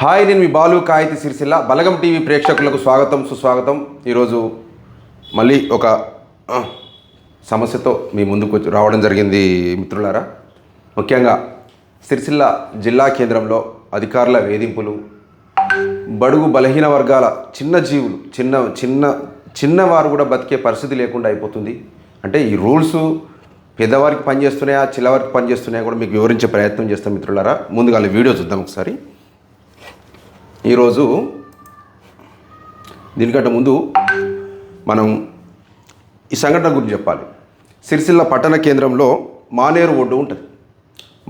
Hi నేను మీ Balu Kayathi Sircilla. Balagam TV ప్రేక్షకులకు స్వాగతం సుస్వాగతం. ఈరోజు మళ్ళీ ఒక సమస్యతో మీ ముందుకు వచ్చి రావడం జరిగింది మిత్రులారా. ముఖ్యంగా సిరిసిల్ల జిల్లా కేంద్రంలో అధికారుల వేధింపులు బడుగు బలహీన వర్గాల చిన్న జీవులు చిన్న చిన్న చిన్నవారు కూడా బతికే పరిస్థితి లేకుండా అయిపోతుంది. అంటే ఈ రూల్స్ పెద్దవారికి పనిచేస్తున్నాయా చిన్నవారికి పనిచేస్తున్నాయా కూడా మీకు వివరించే ప్రయత్నం చేస్తాం మిత్రులారా. ముందుగా వీడియో చూద్దాం ఒకసారి. ఈరోజు దీనికంటే ముందు మనం ఈ సంఘటన గురించి చెప్పాలి. సిరిసిల్ల పట్టణ కేంద్రంలో మానేరు ఒడ్డు ఉంటుంది.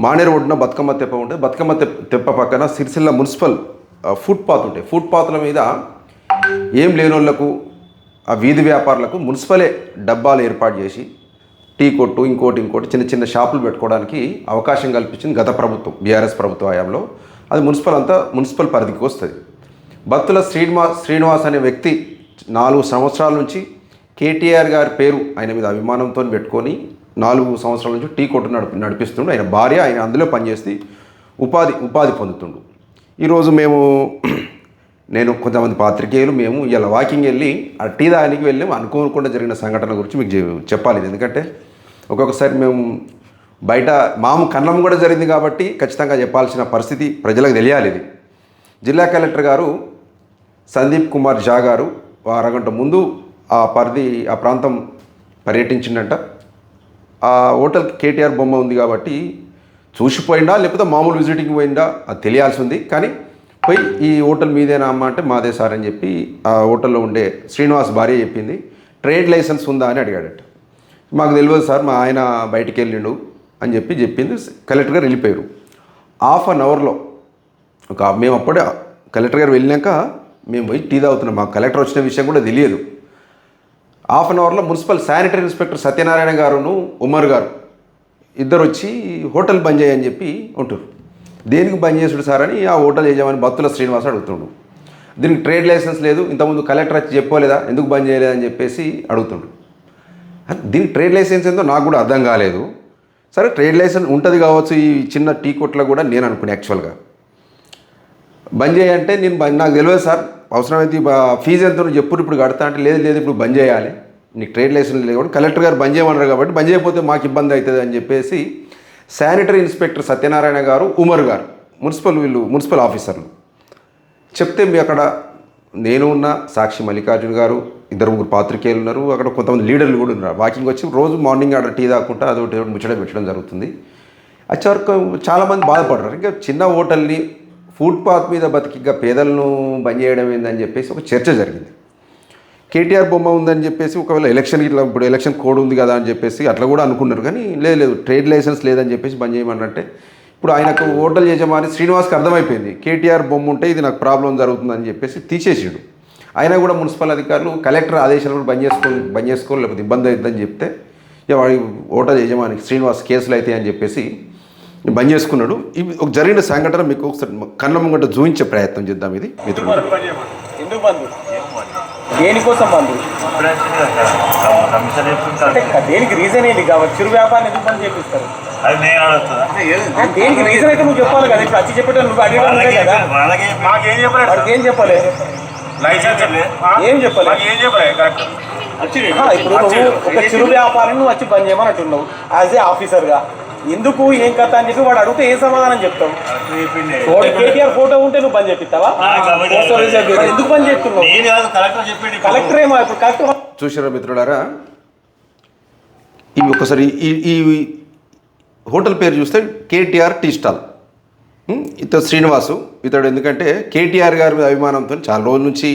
మానేరు ఒడ్డున బతుకమ్మ తెప్ప ఉంటుంది బతుకమ్మ తెప్ప తెప్ప పక్కన సిరిసిల్ల మున్సిపల్ ఫుట్పాత్ ఉంటాయి. ఫుట్పాత్ల మీద ఏం లేని వాళ్ళకు ఆ వీధి వ్యాపారులకు మున్సిపలే డబ్బాలు ఏర్పాటు చేసి టీ కొట్టు ఇంకోటి ఇంకోటి చిన్న చిన్న షాపులు పెట్టుకోవడానికి అవకాశం కల్పించింది గత ప్రభుత్వం బీఆర్ఎస్ ప్రభుత్వ హయాంలో. అది మున్సిపల్ అంతా మున్సిపల్ పరిధికి వస్తుంది. భక్తుల శ్రీనివా శ్రీనివాస్ అనే వ్యక్తి నాలుగు సంవత్సరాల నుంచి కేటీఆర్ గారి పేరు ఆయన మీద అభిమానంతో పెట్టుకొని నాలుగు సంవత్సరాల నుంచి టీ కొట్టు నడిపి నడిపిస్తుండు. ఆయన భార్య ఆయన అందులో పనిచేసి ఉపాధి ఉపాధి పొందుతుండు. ఈరోజు మేము నేను కొంతమంది పాత్రికేయులు మేము ఇలా వాకింగ్ వెళ్ళి ఆ టీ దానికి వెళ్ళి అనుకోకుండా జరిగిన సంఘటన గురించి మీకు చెప్పాలి. ఎందుకంటే ఒక్కొక్కసారి మేము బయట మాము కన్నం కూడా జరిగింది కాబట్టి ఖచ్చితంగా చెప్పాల్సిన పరిస్థితి ప్రజలకు తెలియాలి ఇది. జిల్లా కలెక్టర్ గారు సందీప్ కుమార్ జా గారు అరగంట ముందు ఆ పరిధి ఆ ప్రాంతం పర్యటించిందంట ఆ హోటల్ కేటీఆర్ బొమ్మ ఉంది కాబట్టి చూసిపోయిందా లేకపోతే మామూలు విజిటింగ్ పోయిందా అది తెలియాల్సి ఉంది. కానీ పోయి ఈ హోటల్ మీదేనా అమ్మ అంటే మాదే సార్ అని చెప్పి ఆ హోటల్లో ఉండే శ్రీనివాస్ భార్య చెప్పింది. ట్రేడ్ లైసెన్స్ ఉందా అని అడిగాడట. మాకు తెలియదు సార్ మా ఆయన బయటికి వెళ్ళిండు. అని చెప్పి చెప్పింది. కలెక్టర్ గారు వెళ్ళిపోయారు. హాఫ్ అన్ అవర్లో ఒక మేము అప్పుడే కలెక్టర్ గారు వెళ్ళాక మేము పోయి టీ తాగుతున్నాం. మాకు కలెక్టర్ వచ్చిన విషయం కూడా తెలియదు. హాఫ్ అన్ అవర్లో మున్సిపల్ శానిటరీ ఇన్స్పెక్టర్ సత్యనారాయణ గారును ఉమర్ గారు ఇద్దరు వచ్చి హోటల్ బంద్ చేయని చెప్పి ఉంటారు దేనికి బంద్ చేసుడు సార్ అని ఆ హోటల్ యజమాని భక్తుల శ్రీనివాస్ అడుగుతుండు. దీనికి ట్రేడ్ లైసెన్స్ లేదు ఇంతకుముందు కలెక్టర్ వచ్చి చెప్పలేదా ఎందుకు బంద్ చేయలేదని చెప్పేసి అడుగుతుండు. దీనికి ట్రేడ్ లైసెన్స్ ఏందో నాకు కూడా అర్థం కాలేదు. సరే ట్రేడ్ లైసెన్స్ ఉంటుంది కావచ్చు ఈ చిన్న టీ కొట్లో కూడా నేను అనుకునే యాక్చువల్గా. బంద్ చేయంటే నేను నాకు తెలియదు సార్ అవసరమైతే ఫీజు ఎంత ఉందో ఇప్పుడు కడతా అంటే లేదు లేదు ఇప్పుడు బంద్ చేయాలి. నీకు ట్రేడ్ లైసెన్స్ లేదు కాబట్టి కలెక్టర్ గారు బంద్ చేయమన్నారు కాబట్టి బంద్ చేయకపోతే మాకు ఇబ్బంది అవుతుంది అని చెప్పేసి శానిటరీ ఇన్స్పెక్టర్ సత్యనారాయణ గారు ఉమర్ గారు మున్సిపల్ వీళ్ళు మున్సిపల్ ఆఫీసర్లు చెప్తే మీ అక్కడ నేను ఉన్న సాక్షి మల్లికార్జున గారు ఇద్దరు ముగ్గురు పాత్రికేయులు ఉన్నారు. అక్కడ కొంతమంది లీడర్లు కూడా ఉన్నారు. వాకింగ్ వచ్చి రోజు మార్నింగ్ అక్కడ టీ తాకుంటా అదొకటి ఒకటి ముచ్చట పెట్టడం జరుగుతుంది. వచ్చే వరకు చాలామంది బాధపడరు. ఇంకా చిన్న హోటల్ని ఫుట్పాత్ మీద బతికి ఇంకా పేదలను బంద్ చేయడం ఏందని చెప్పేసి ఒక చర్చ జరిగింది. కేటీఆర్ బొమ్మ ఉందని చెప్పేసి ఒకవేళ ఎలక్షన్ ఇట్లా ఇప్పుడు ఎలక్షన్ కోడ్ ఉంది కదా అని చెప్పేసి అట్లా కూడా అనుకున్నారు. కానీ లేదు లేదు ట్రేడ్ లైసెన్స్ లేదని చెప్పేసి బంద్ చేయమనంటే ఇప్పుడు ఆయనకు హోటల్ యజమాని శ్రీనివాస్కి అర్థమైపోయింది. కేటీఆర్ బొమ్మ ఉంటే ఇది నాకు ప్రాబ్లం జరుగుతుందని చెప్పేసి తీసేసాడు. అయినా కూడా మున్సిపల్ అధికారులు కలెక్టర్ ఆదేశాలు కూడా బంద్ చేసుకో బంద్ చేసుకోవాలి లేకపోతే ఇబ్బంది అవుతుందని చెప్తే ఇక వాడి హోటల్ యజమానికి శ్రీనివాస్ కేసులు అయితే అని చెప్పేసి బంద్ చేసుకున్నాడు. ఇవి ఒక జరిగిన సంఘటన మీకు ఒకసారి కళ్ళ ముంగట చూపించే ప్రయత్నం చేద్దాం ఇది. మిత్రులు దేనికోసం బంధు దేనికి రీజన్ ఏంటి? కావచ్చు చిరు వ్యాపారం ఎందుకు బంద్ చేపిస్తారు? దేనికి రీజన్ అయితే నువ్వు చెప్పాలి కదా? ఇప్పుడు వచ్చి చెప్పేట నువ్వు కదా. మాకేం చెప్పలేదు. ఏం చెప్పలేదు ఏం కరెక్ట్ ఇప్పుడు నువ్వు ఒక చిరు వ్యాపారం నువ్వు వచ్చి బంద్ చేయమని అంటున్నావు యాజ్ ఏ ఆఫీసర్గా ఎందుకు ఏం కథ అని చెప్పి వాడు అడిగితే ఏం సమాధానం చెప్తావు? ఫోటో కేటీఆర్ ఫోటో ఉంటే నువ్వు బంద్ చేపిస్తావా? మరి ఎందుకు బంద్ చేస్తున్నావు? కలెక్టర్ ఏమో ఇప్పుడు కలెక్టర్ చూసారా మిత్రులారా? ఇవి ఒకసారి ఈ ఈ హోటల్ పేరు చూస్తే కేటీఆర్ టీ స్టాల్. ఇతడు శ్రీనివాసు. ఇతడు ఎందుకంటే కేటీఆర్ గారి మీద అభిమానంతో చాలా రోజుల నుంచి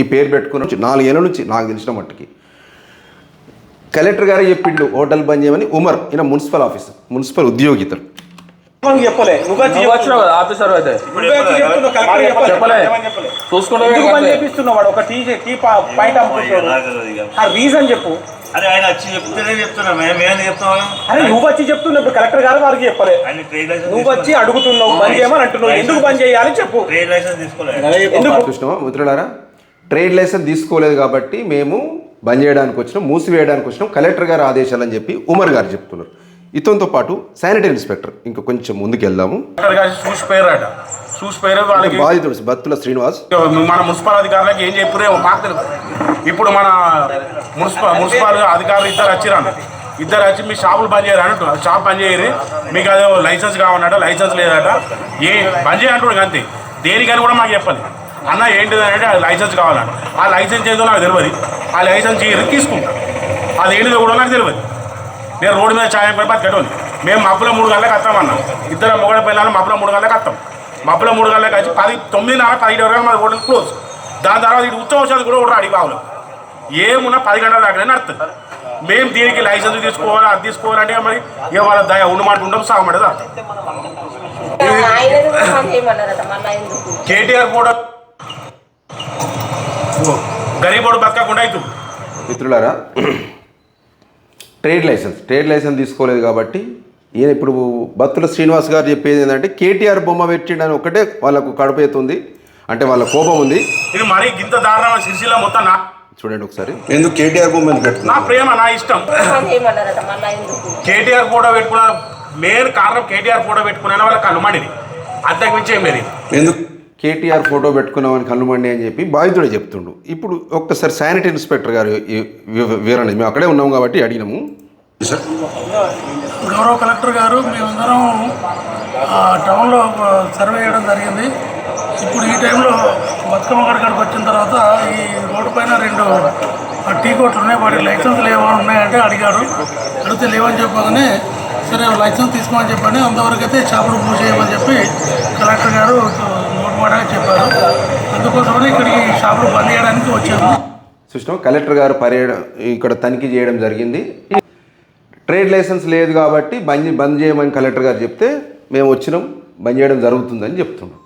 ఈ పేరు పెట్టుకుని వచ్చి నాలుగేళ్ళ నుంచి నాకు తెలిసిన మట్టుకి. కలెక్టర్ గారే చెప్పిండు హోటల్ బంద్ చేయమని ఉమర్ ఈయన మున్సిపల్ ఆఫీసర్ మున్సిపల్ ఉద్యోగి ఇతడు. నువ్వు చెప్పలే ఆఫీసర్ అయితే. చూసుకుంటే రీజన్ చెప్పు. అరే ఆయన వచ్చి చెప్తేనే చెప్తున్నా. మేము చెప్తాం అరే నువ్వు వచ్చి చెప్తున్నావు. కలెక్టర్ గారు వారికి చెప్పలే. ఆయన ట్రేడ్ లైసెన్స్ నువ్వు వచ్చి అడుగుతున్నావు. బంద్ చేయమని అంటున్నావు? ఎందుకు బంద్ చేయాలి చెప్పు. ట్రేడ్ లైసెన్స్ తీసుకోలేదు. చూసినామా మిత్రులారా? ట్రేడ్ లైసెన్స్ తీసుకోలేదు కాబట్టి మేము బంద్ చేయడానికి వచ్చినాం మూసివేయడానికి వచ్చినాం. కలెక్టర్ గారి ఆదేశాలు అని చెప్పి ఉమర్ గారు చెప్తున్నారు. ఇతనితో పాటు శానిటరీ ఇన్స్పెక్టర్ ఇంకా కొంచెం ముందుకు వెళ్దాము చూసిపోయారట. చూసిపోయారు వాళ్ళకి. బాధితుడు బత్తుల శ్రీనివాస్. మన మున్సిపల్ అధికారులకు ఏం చెప్పారో మాకు తెలియదు ఇప్పుడు మన మున్సిపల్ మున్సిపల్ అధికారులు ఇద్దరు వచ్చిరాను ఇద్దరు వచ్చి మీ షాపులు బంద్ చేయరు అంటున్నారు షాప్ బంద్ చేయరు. మీకు అదే లైసెన్స్ కావాలట లైసెన్స్ లేదట. ఏ బంద్ చేయంటున్నాడు అంతే. దేనికని కూడా మాకు చెప్పాలి. అన్న ఏంటిది అంటే అది లైసెన్స్ కావాలంట ఆ లైసెన్స్ ఏదో నాకు తెలియదు ఆ లైసెన్స్ చేయరు తీసుకుంటా అది ఏంటిదో కూడా నాకు తెలియదు నేను రోడ్డు మీద ఛాయం పడి బతికటోని. మేము మబ్బుల మూడు గంటలకు వస్తామన్నాం. ఇద్దరు మొగడ పిల్లలు మబ్బుల మూడు గంటలకు వస్తాం. మబ్బుల మూడు గంటలకు వచ్చి పది తొమ్మిదిన్నర పదిహేడు వరకు మన హోటల్ క్లోజ్. దాని తర్వాత ఇటు వచ్చేది కూడా ఒకటి అడిగిపోవాలి ఏమున్నా పది గంటల దాకా నడుతుంది మేము దీనికి లైసెన్స్ తీసుకోవాలి అది తీసుకోవాలంటే మరి ఇక వాళ్ళ దయ ఉండమాట ఉండం సాగమంటే కేటీఆర్ కూడా గరీబోడు బతకకుండా అవుతుంది మిత్రులారా ట్రేడ్ లైసెన్స్. ట్రేడ్ లైసెన్స్ తీసుకోలేదు కాబట్టి ఈయన ఇప్పుడు బత్తుల శ్రీనివాస్ గారు చెప్పేది ఏంటంటే కేటీఆర్ బొమ్మ పెట్టిండని ఒకటే వాళ్ళకు కడుపుతుంది అంటే వాళ్ళ కోపం ఉంది. ఇది మరీ గింత దారుణమైన సిరిసిల్ల మొత్తం నా చూడండి ఒకసారి. ఎందుకు కేటీఆర్ బొమ్మ నా ప్రేమ నా ఇష్టం. కేటీఆర్ ఫోటో పెట్టుకున్న మెయిన్ కారణం కేటీఆర్ ఫోటో పెట్టుకున్న వాళ్ళకి కనుమడిది అంతకు మించి ఏం లేదు. ఎందుకు? కేటీఆర్ ఫోటో పెట్టుకున్నామని కళ్ళుమండి అని చెప్పి బాధితుడే చెప్తుండు. ఇప్పుడు ఒక్కసారి శానిటరీ ఇన్స్పెక్టర్ గారు వివరణ మేము అక్కడే ఉన్నాం కాబట్టి అడిగినాము. గౌరవ కలెక్టర్ గారు మేమందరం ఆ, టౌన్లో ఒక సర్వే చేయడం జరిగింది. ఇప్పుడు ఈ టైంలో బతుకమ్మ గడికి వచ్చిన తర్వాత ఈ రోడ్డు పైన రెండు ఆ, టీ కోట్లు ఉన్నాయి. వాటికి లైసెన్స్ లేవా ఉన్నాయంటే అడిగారు. అడిగితే లేవని చెప్పగానే సరే లైసెన్స్ తీసుకోమని చెప్పండి అంతవరకు అయితే చేపలు పూజ చేయమని చెప్పి కలెక్టర్ గారు నోటు మాటగా చెప్పారు. అందుకోసమని ఇక్కడికి షాపులు బంద్ చేయడానికి వచ్చాము. చూసినాం కలెక్టర్ గారు పర్యట ఇక్కడ తనిఖీ చేయడం జరిగింది. ట్రేడ్ లైసెన్స్ లేదు కాబట్టి బంద్ బంద్ చేయమని కలెక్టర్ గారు చెప్తే మేము వచ్చినాం బంద్ చేయడం జరుగుతుందని చెప్తున్నాం.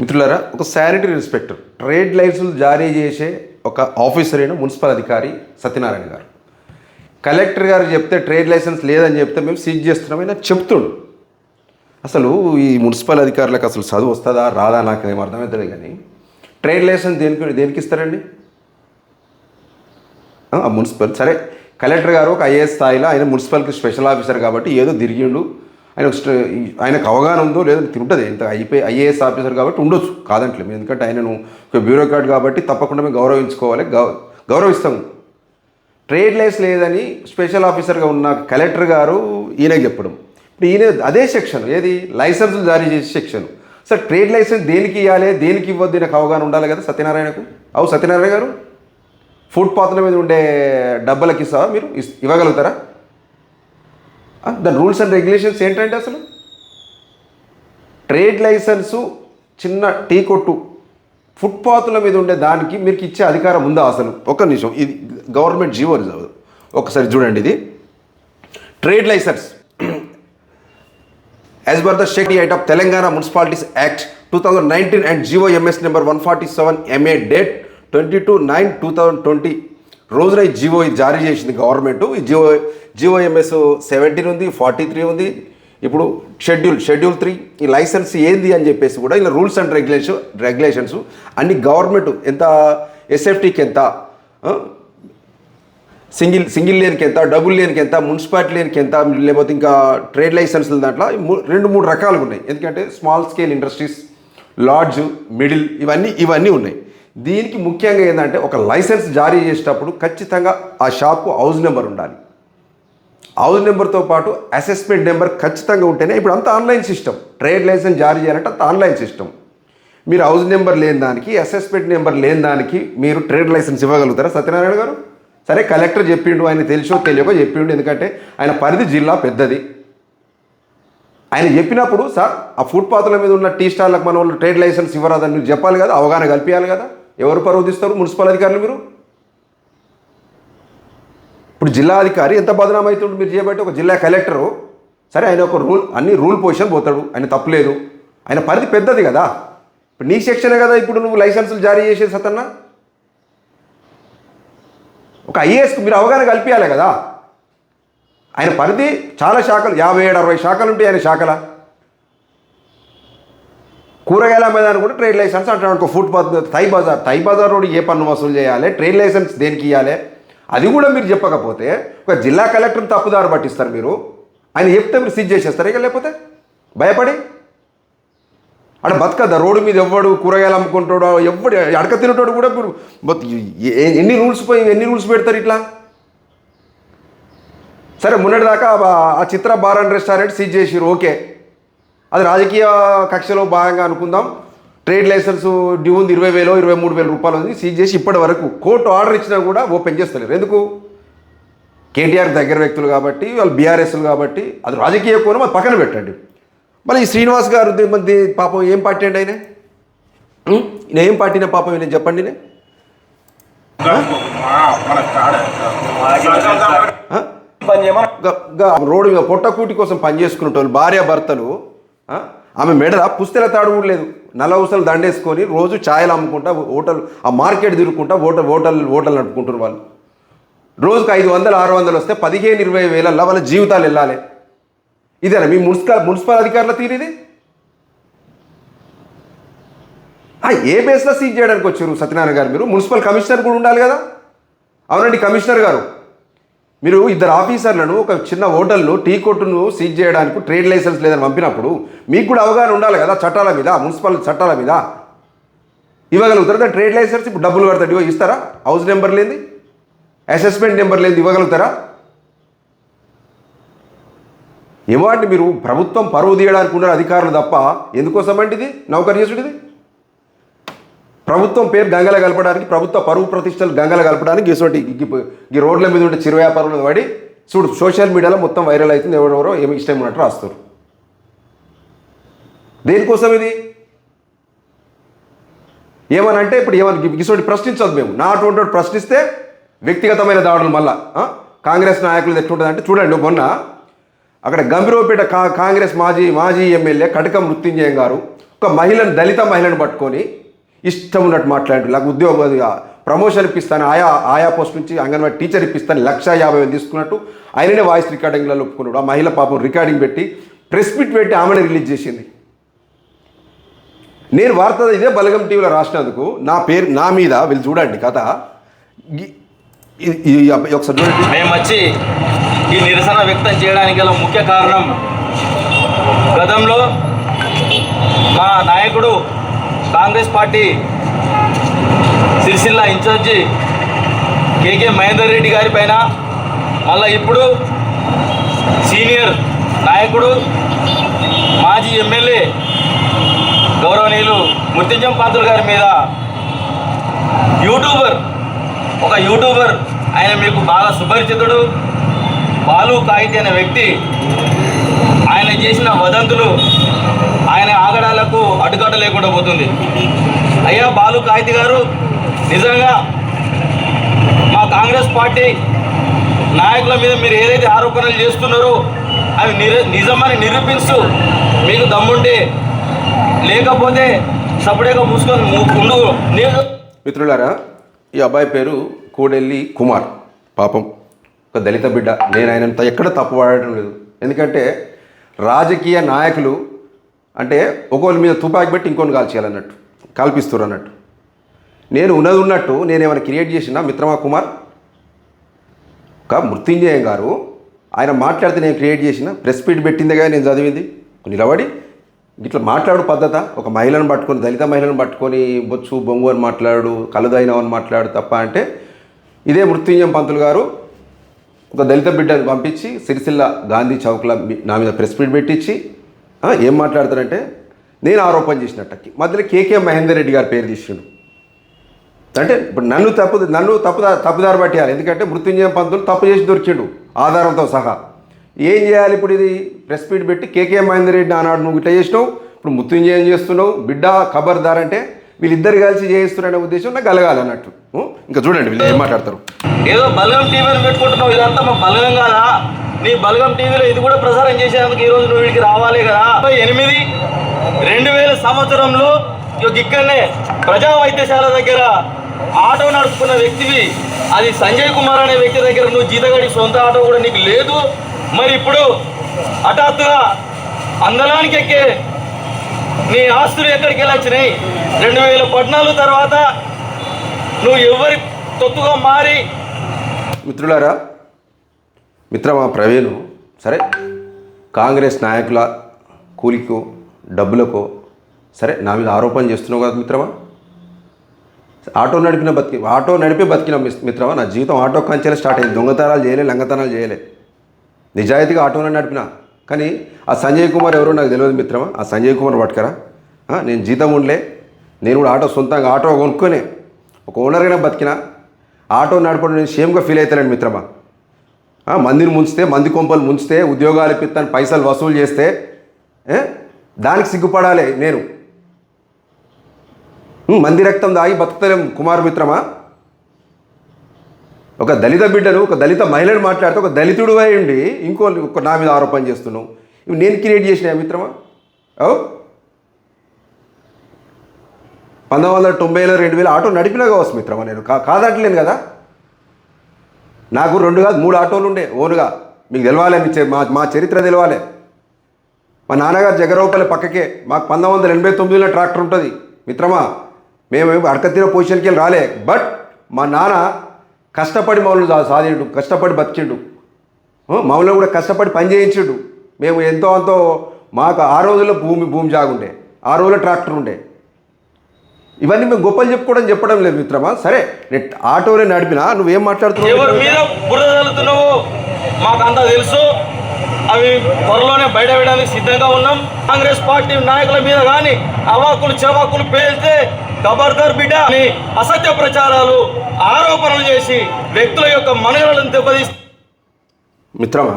మిత్రులారా ఒక శానిటరీ ఇన్స్పెక్టర్ ట్రేడ్ లైసెన్స్ జారీ చేసే ఒక ఆఫీసర్ అయిన మున్సిపల్ అధికారి సత్యనారాయణ గారు. కలెక్టర్ గారు చెప్తే ట్రేడ్ లైసెన్స్ లేదని చెప్తే మేము సీజ్ చేస్తున్నామైనా నాకు చెప్తుండు. అసలు ఈ మున్సిపల్ అధికారులకు అసలు చదువు వస్తుందా రాదా నాకు ఏం అర్థమవుతుంది కానీ ట్రేడ్ లైసెన్స్ దేనికి దేనికి ఇస్తారండి? మున్సిపల్ సరే. కలెక్టర్ గారు ఒక ఐఏఎస్ స్థాయిలో ఆయన మున్సిపల్కి స్పెషల్ ఆఫీసర్ కాబట్టి ఏదో తిరిగిండు. ఆయన ఒక ఆయనకు అవగాహన ఉందో లేదో తింటుంది ఇంత అయిపోయి ఐఏఎస్ ఆఫీసర్ కాబట్టి ఉండొచ్చు. కాదంటలేము ఎందుకంటే ఆయనను ఒక బ్యూరోక్రాట్ కాబట్టి తప్పకుండా మేము గౌరవించుకోవాలి. గౌ గౌరవిస్తాము ట్రేడ్ లైస్ లేదని స్పెషల్ ఆఫీసర్గా ఉన్న కలెక్టర్ గారు ఈయనకి చెప్పడం. ఇప్పుడు ఈయన అదే సెక్షన్. ఏది? లైసెన్సులు జారీ చేసే సెక్షన్. సార్ ట్రేడ్ లైసెన్స్ దేనికి ఇవ్వాలి దేనికి ఇవ్వద్దు? నాకు అవగాహన ఉండాలి కదా సత్యనారాయణకు? అవు సత్యనారాయణ గారు? ఫుట్పాత్ల మీద ఉండే డబ్బులకి ఇస్తావా మీరు ఇస్- ఇవ్వగలుగుతారా? దాని రూల్స్ అండ్ రెగ్యులేషన్స్ ఏంటంటే అసలు? ట్రేడ్ లైసెన్సు చిన్న టీ కొట్టు ఫుట్పాత్ల మీద ఉండే దానికి మీకు ఇచ్చే అధికారం ఉందా అసలు? ఒక నిమిషం ఇది గవర్నమెంట్ జీవో రిజర్వ్. ఒకసారి చూడండి ఇది. Trade licence. As per the sec eight of Telangana municipalities act two thousand nineteen and G O M S number one forty seven M A date twenty two nine two thousand twenty రోజున ఈ జియో జారీ చేసింది government. ఈ G O G O M S seventeen ఉంది forty three ఉంది. ఇప్పుడు schedule schedule three ఈ licence ఏంది అని చెప్పేసి కూడా ఇలా రూల్స్ అండ్ రెగ్యులేషన్ రెగ్యులేషన్స్ అన్ని గవర్నమెంట్ ఎంత ఎస్ఎఫ్టీకి ఎంత సింగిల్ సింగిల్ లేన్కి ఎంత డబుల్ లేన్కి ఎంత మున్సిపాలిటీ లేన్కి ఎంత లేకపోతే ఇంకా ట్రేడ్ లైసెన్స్ల దాంట్లో రెండు మూడు రకాలుగా ఉన్నాయి ఎందుకంటే small scale industries large middle ఇవన్నీ ఇవన్నీ ఉన్నాయి. దీనికి ముఖ్యంగా ఏంటంటే ఒక లైసెన్స్ జారీ చేసేటప్పుడు ఖచ్చితంగా ఆ షాప్కు హౌస్ నెంబర్ ఉండాలి. హౌస్ నెంబర్తో పాటు అసెస్మెంట్ నెంబర్ ఖచ్చితంగా ఉంటేనే ఇప్పుడు అంతా ఆన్లైన్ సిస్టమ్. ట్రేడ్ లైసెన్స్ జారీ చేయాలంటే అంత ఆన్లైన్ సిస్టమ్. మీరు హౌస్ నెంబర్ లేని దానికి అసెస్మెంట్ నెంబర్ లేని దానికి మీరు ట్రేడ్ లైసెన్స్ ఇవ్వగలుగుతారా? సత్యనారాయణ గారు? సరే కలెక్టర్ చెప్పిండు ఆయన తెలుసో తెలియకో చెప్పిండు. ఎందుకంటే ఆయన పరిధి జిల్లా పెద్దది. ఆయన చెప్పినప్పుడు సార్ ఆ ఫుట్పాత్ల మీద ఉన్న టీ స్టార్లకు మన వాళ్ళు ట్రేడ్ లైసెన్స్ ఇవ్వరాదని చెప్పాలి కదా అవగాహన కల్పించాలి కదా. ఎవరు పరోధిస్తారు మున్సిపల్ అధికారులు మీరు? ఇప్పుడు జిల్లా అధికారి ఎంత బదనాం మీరు చేయబట్టి ఒక జిల్లా కలెక్టరు సరే ఆయన ఒక రూల్ అన్ని రూల్ పొజిషన్ పోతాడు ఆయన తప్పులేదు. ఆయన పరిధి పెద్దది కదా. ఇప్పుడు నీ సెక్షనే కదా ఇప్పుడు నువ్వు లైసెన్సులు జారీ చేసేది సతన్నా? ఒక ఐఏఎస్కి మీరు అవగాహన కల్పించాలి కదా. ఆయన పరిధి చాలా శాఖలు యాభై ఏడు అరవై శాఖలు ఉంటాయి ఆయన శాఖల. కూరగాయల మీద కూడా ట్రేడ్ లైసెన్స్ అంటాడు అనుకో ఫుట్పాత్ మీద బజార్. థై బజార్ రోడ్ ఏ పన్ను వసూలు చేయాలి ట్రేడ్ లైసెన్స్ దేనికి ఇవ్వాలి అది కూడా మీరు చెప్పకపోతే ఒక జిల్లా కలెక్టర్ని తప్పుదారు పట్టిస్తారు మీరు. ఆయన చెప్తే మీరు సీజ్ చేసేస్తారు ఇక లేకపోతే? భయపడి? అక్కడ బతకద్దా? రోడ్డు మీద ఎవ్వడు కూరగాయలు అమ్ముకుంటాడు ఎవ్వడు అడక తినేటోడు కూడా ఇప్పుడు బత్- ఎన్ని రూల్స్ పోయి ఎన్ని రూల్స్ పెడతారు ఇట్లా? సరే మొన్నటిదాకా ఆ Chitra bar and restaurant seize చేసిరు ఓకే. అది రాజకీయ కక్షలో భాగంగా అనుకుందాం. ట్రేడ్ లైసెన్స్ డ్యూ ఉంది ఇరవై వేలు ఇరవై మూడు వేల రూపాయలు ఉంది. సీజ్ చేసి ఇప్పటి వరకు కోర్టు ఆర్డర్ ఇచ్చినా కూడా ఓపెన్ చేస్తలేరు. ఎందుకు? కేటీఆర్ దగ్గర వ్యక్తులు కాబట్టి వాళ్ళు బీఆర్ఎస్లు కాబట్టి అది రాజకీయ కోణం అది పక్కన పెట్టండి. మళ్ళీ ఈ శ్రీనివాస్ గారు మంది పాపం ఏం పార్టీ అండి ఆయన? ఈయన ఏం పార్టీనే పాపం నేను చెప్పండి నేను రోడ్డు మీద పొట్టకూటి కోసం పనిచేసుకునేటోళ్ళు భార్య భర్తలు ఆ? ఆమె మెడల పుస్తెల తాడు కూడా లేదు. నల్ల ఊసలు దండేసుకొని రోజు ఛాయలు అమ్ముకుంటా హోటల్ ఆ మార్కెట్ తిరుగుకుంటా హోటల్ హోటల్ హోటల్ నడుపుకుంటారు వాళ్ళు. రోజుకు ఐదు వందలు ఆరు వందలు వస్తే పదిహేను ఇరవై వేలల్లో వాళ్ళ జీవితాలు వెళ్ళాలి. ఇదేనా? మీ మున్సిపల్ మున్సిపల్ అధికారుల తీరిది ఏ బేస్లో సీజ్ చేయడానికి వచ్చారు సత్యనారాయణ గారు మీరు? మున్సిపల్ కమిషనర్ కూడా ఉండాలి కదా? అవునండి కమిషనర్ గారు. మీరు ఇద్దరు ఆఫీసర్లను ఒక చిన్న హోటల్ను టీ కొట్టును సీజ్ చేయడానికి ట్రేడ్ లైసెన్స్ లేదని పంపినప్పుడు మీకు కూడా అవగాహన ఉండాలి కదా చట్టాల మీద మున్సిపల్ చట్టాల మీద? ఇవ్వగలుగుతారా? ట్రేడ్ లైసెన్స్ ఇప్పుడు డబ్బులు కడతాడు ఇవ్వ ఇస్తారా? హౌస్ నెంబర్ లేని అసెస్మెంట్ నెంబర్ లేని ఇవ్వగలుగుతారా? ఏమో అండి మీరు ప్రభుత్వం పరువు తీయడానికి ఉన్న అధికారులు తప్ప ఎందుకోసం అండి ఇది? నౌకర్ చేసుడిది ప్రభుత్వం పేరు గంగల కలపడానికి ప్రభుత్వ పరువు ప్రతిష్టలు గంగల కలపడానికి ఇటువంటి ఈ- రోడ్ల మీద ఉండే చిరు వ్యాపారంలో పడి చూడు సోషల్ మీడియాలో మొత్తం వైరల్ అవుతుంది. ఎవరెవరో ఏమి ఇష్టం ఉన్నట్టు రాస్తారు. దేనికోసం ఇది? ఏమనంటే ఇప్పుడు ఏమని ఇటువంటి ప్రశ్నించదు మేము. నా అటువంటి ప్రశ్నిస్తే వ్యక్తిగతమైన దాడులు మళ్ళా కాంగ్రెస్ నాయకులు ఎట్లుంటుంది అంటే చూడండి మొన్న అక్కడ గంభీరపేట కా కాంగ్రెస్ మాజీ మాజీ ఎమ్మెల్యే కటకం మృత్యుంజయం గారు ఒక మహిళను దళిత మహిళను పట్టుకొని ఇష్టం ఉన్నట్టు మాట్లాడు నాకు ఉద్యోగం ప్రమోషన్ ఇప్పిస్తాను ఆయా ఆయా పోస్ట్ నుంచి అంగన్వాడీ టీచర్ ఇప్పిస్తాను లక్ష యాభై వేలు తీసుకున్నట్టు ఆయననే వాయిస్ రికార్డింగ్లలో ఒప్పుకున్నాడు ఆ మహిళ పాపం రికార్డింగ్ పెట్టి ప్రెస్ మీట్ పెట్టి ఆమెను రిలీజ్ చేసింది. నేను వార్త ఇదే బలగం టీవీలో రాసినందుకు నా పేరు నా మీద వీళ్ళు చూడండి కథ. ఒకసారి చూడండి. మేము వచ్చి ఈ నిరసన వ్యక్తం చేయడానికి గల ముఖ్య కారణం గతంలో మా నాయకుడు Congress party Sirisilla incharge K K Mahender Reddy గారి పైన మళ్ళీ ఇప్పుడు సీనియర్ నాయకుడు మాజీ ఎమ్మెల్యే గౌరవనీయులు మృత్యుంజం పంతులు గారి మీద యూట్యూబర్ ఒక యూట్యూబర్ ఆయన మీకు బాగా సుపరిచితుడు బాలు కాగితి అనే వ్యక్తి ఆయన చేసిన వదంతులు ఆయన ఆగడాలకు అడ్డుకట్ట లేకుండా పోతుంది. అయ్యా బాలు కాయితి గారు నిజంగా మా కాంగ్రెస్ పార్టీ నాయకుల మీద మీరు ఏదైతే ఆరోపణలు చేస్తున్నారో అవి నిజమని నిరూపిస్తూ మీకు దమ్ముంటే లేకపోతే సపరేట్గా మూసుకొని ము- ఉండు మిత్రులారా ఈ అబ్బాయి పేరు కోడెల్లి కుమార్. పాపం ఒక దళిత బిడ్డ నేను ఆయనంత ఎక్కడ తప్పు వాడటం లేదు. ఎందుకంటే రాజకీయ నాయకులు అంటే ఒకరి మీద తుపాకి పెట్టి ఇంకొని కాల్చేయాలన్నట్టు కల్పిస్తారు అన్నట్టు నేను ఉన్నది ఉన్నట్టు నేను ఏమైనా క్రియేట్ చేసిన మిత్రమా కుమార్? ఒక మృత్యుంజయం గారు ఆయన మాట్లాడితే నేను క్రియేట్ చేసిన ప్రెస్ ఫీడ్ పెట్టిందిగా నేను చదివింది. నిలబడి ఇట్లా మాట్లాడు పద్ధత. ఒక మహిళను పట్టుకొని దళిత మహిళను పట్టుకొని బొచ్చు బొంగు అని మాట్లాడు కలుదైన అని మాట్లాడు తప్ప అంటే ఇదే మృత్యుంజయం పంతులు గారు ఒక దళిత బిడ్డను పంపించి సిరిసిల్ల గాంధీ చౌక్లో నా మీద ప్రెస్ మీట్ పెట్టించి ఏం మాట్లాడతారంటే నేను ఆరోపణ చేసినట్టకి. మధ్యలో కేకే మహేందర్ రెడ్డి గారి పేరు తీసిండు. అంటే ఇప్పుడు నన్ను తప్పు నన్ను తప్పుదా తప్పుదారు పట్టేయాలి. ఎందుకంటే మృత్యుంజయ పంతులు తప్పు చేసి దొరికిండు ఆధారంతో సహా. ఏం చేయాలి ఇప్పుడు ఇది? ప్రెస్ మీట్ పెట్టి కేకే మహేందర్ రెడ్డి ఆనాడు నువ్వు ఇట్లా చేసినావు ఇప్పుడు మృత్యుంజయం చేస్తున్నావు బిడ్డ ఖబర్దార్ అంటే వీళ్ళిద్దరు కలిసి చేయిస్తున్నారనే ఉద్దేశం నాకు కలగాలి అన్నట్టు ఇంకా చూడండి వీళ్ళు ఏం మాట్లాడతారు. ఏదో బలగం టీవీలో పెట్టుకుంటున్నావు ఇదంతా మా బలగం కాదా? నీ బలగం టీవీలో ఇది కూడా ప్రసారం చేసేందుకు ఈ రోజు నువ్వు వీడికి రావాలి కదా? ఎనిమిది రెండు వేల సంవత్సరంలో ఇక్కడనే ప్రజా వైద్యశాల దగ్గర ఆటో నడుపుకున్న వ్యక్తివి అది సంజయ్ కుమార్ అనే వ్యక్తి దగ్గర నువ్వు జీతగాడి సొంత ఆటో కూడా నీకు లేదు. మరి ఇప్పుడు హఠాత్తుగా అందలానికి ఎక్కే నీ ఆస్తులు ఎక్కడికి వెళ్ళి వచ్చినాయి రెండు వేల పద్నాలుగు తర్వాత నువ్వు ఎవరి తొత్తుగా మారి మిత్రులారా మిత్రమా ప్రవీణ్ సరే కాంగ్రెస్ నాయకుల కూలికో డబ్బులకో సరే నా మీద ఆరోపణ చేస్తున్నావు కదా మిత్రమా? ఆటో నడిపిన బతికి ఆటో నడిపే బతికిన మిస్- మిత్రమా నా జీవితం ఆటో కంచెలే స్టార్ట్ అయింది దొంగతనాలు చేయలే లంగతనాలు చేయలే. నిజాయితీగా ఆటోనే నడిపిన కానీ ఆ సంజయ్ కుమార్ ఎవరో నాకు తెలియదు మిత్రమా. ఆ సంజయ్ కుమార్ పట్టుకరా? నేను జీతం ఉండలే. నేను కూడా ఆటో సొంతంగా ఆటో కొనుక్కొని. ఒక ఓనర్గానే బతికిన. ఆటో నడపడం నేను షేమ్గా ఫీల్ అవుతానండి మిత్రమా. మందిని ముంచితే మంది కొంపలు ముంచితే ఉద్యోగాలు ఇప్పిస్తాను పైసలు వసూలు చేస్తే దానికి సిగ్గుపడాలి నేను. మంది రక్తం దాగి బతుకుతలేం కుమార్ మిత్రమా. ఒక దళిత బిడ్డను ఒక దళిత మహిళను మాట్లాడితే ఒక దళితుడు అయ్యండి ఇంకో ఒక నా మీద ఆరోపణ చేస్తున్నావు. ఇవి నేను క్రియేట్ చేసిన మిత్రమా? ఓ? పంతొమ్మిది వందల తొంభైలో రెండు వేల ఆటో నడిపినా కావచ్చు మిత్రమా నేను. కా కాదంటలేను కదా? నాకు రెండు కాదు మూడు ఆటోలు ఉండే ఓనుగా. మీకు తెలవాలి మీ మా మా చరిత్ర తెలవాలి. మా నాన్నగారు జగరూపల్లి పక్కకే మాకు పంతొమ్మిది వందల ఎనభై తొమ్మిదిలో ట్రాక్టర్ ఉంటుంది. మిత్రమా మేము అడకత్తిన పొజిషన్కి వెళ్ళి రాలే. బట్ మా నాన్న కష్టపడి మమ్మల్ని సా- సాధిండు కష్టపడి బతికిండు. ఆ, మమ్మల్ని కూడా కష్టపడి పని చేయించిండు. మేము ఎంతో అంతో మాకు ఆ రోజుల్లో భూమి భూమి జాగుండే. ఆ రోజుల్లో ట్రాక్టర్ ఉండే. ఇవన్నీ మేము గొప్పలు చెప్పుకోవడం చెప్పడం లేదు మిత్రమా? సరే నేను ఆటోనే నడిపినా నువ్వేం మాట్లాడుతున్నావు? ఎవరి మీద బురద మాకంతా తెలుసు. అవి త్వరలోనే బయట వేయడానికి సిద్ధంగా ఉన్నాం. కాంగ్రెస్ పార్టీ నాయకుల మీద కానీ అవాకులు చెవాకులు పేలితే ఖబర్దార్ బిడ్డ అని అసత్య ప్రచారాలు ఆరోపణలు చేసి వ్యక్తుల యొక్క మనుగడలను దెబ్బతీస్తే మిత్రమా